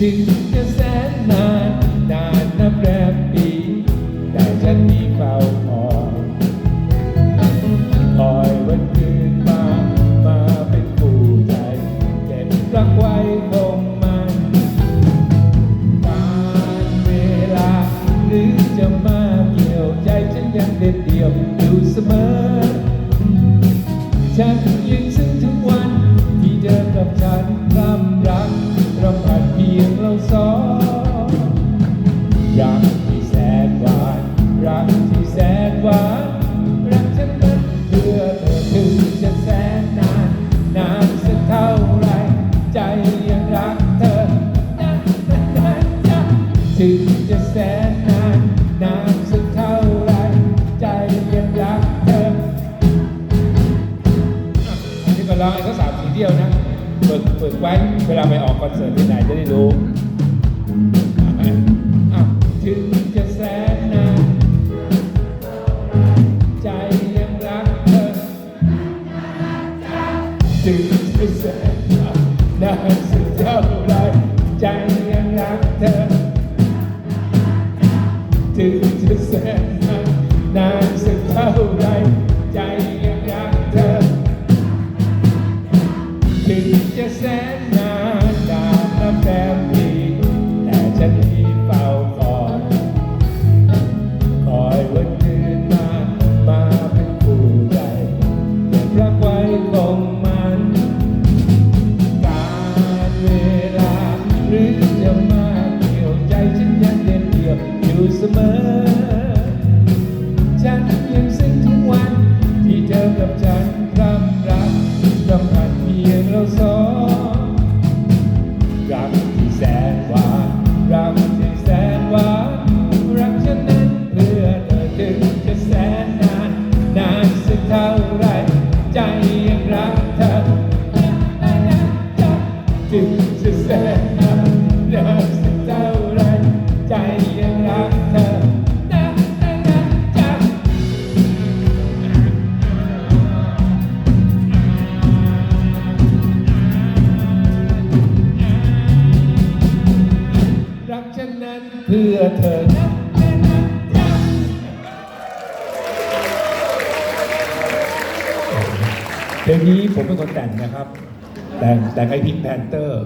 ถึงจะแสนนานนานนับแรมปีแต่ฉันมีเฝ้าคอยคอยวันคืนมามาเป็นผู้ใจเก็บรักไว้คงมันการเวลาหรือจะมาเกี่ยวใจฉันยังเด็ดเดี่ยวอยู่เสมอฉันยัง รักที่แสนหวานรักที่แสนหวานรักฉันนั้นเพื่อเธอถึงจะแสนนานนานสักเท่าไรใจยังรักเธอนะนะนะนะถึงจะแสนนานนานสักเท่าไรใจยังรักเธออันนี้ก็ร้องไอ้เขาสามสีเดียวนะฝึกฝึกไว้เวลาไปออกคอนเสิร์ตที่ไหนจะได้รู้ ถึงจะแสนนานนานา รักฉันนั้นเพื่อเธอนะนะนะจ๊ะเพลงนี้ผมเป็นคนแต่งนะครับ แต่งแต่งไอพิงแพนเตอร์